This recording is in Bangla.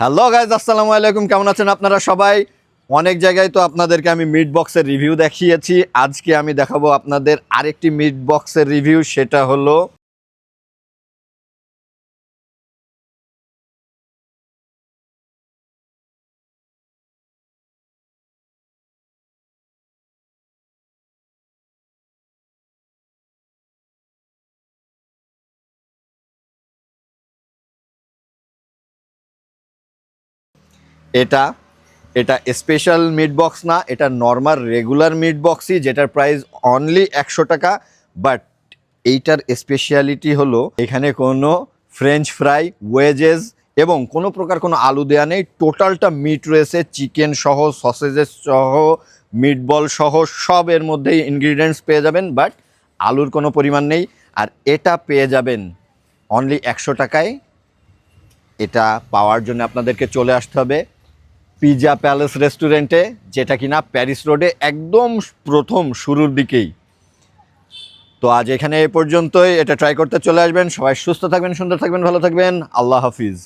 হ্যালো গাইজ আসসালামু আলাইকুম। কেমন আছেন আপনারা সবাই? অনেক জায়গায় তো আপনাদেরকে আমি মিট বক্সের রিভিউ দেখিয়েছি। আজকে আমি দেখাবো আপনাদের আরেকটি মিট বক্সের রিভিউ সেটা হলো এটা এটা স্পেশাল মিট বক্স না, এটা নর্মাল রেগুলার মিট বক্সই যেটার প্রাইস অনলি একশো টাকা বাট এইটার স্পেশালিটি হলো এখানে কোনো ফ্রেঞ্চ ফ্রাই ওয়েজেস এবং কোনো প্রকার কোনো আলু দেওয়া নেই। টোটালটা মিট রয়েছে চিকেন সহ সসেজেস সহ মিটবল সহ, সব এর মধ্যেই ইনগ্রিডিয়েন্টস পেয়ে যাবেন বাট আলুর কোনো পরিমাণ নেই। আর এটা পেয়ে যাবেন অনলি একশো টাকায়। এটা পাওয়ার জন্য আপনাদেরকে চলে আসতে হবে। পিজা প্যালেস রেস্টুরেন্টে, যেটা কিনা প্যারিস রোডে একদম প্রথম শুরুর দিকেই। তো আজ এখানে এ পর্যন্তই, এটা ট্রাই করতে চলে আসবেন। সবাই সুস্থ থাকবেন, সুন্দর থাকবেন, ভালো থাকবেন। আল্লাহ হাফিজ।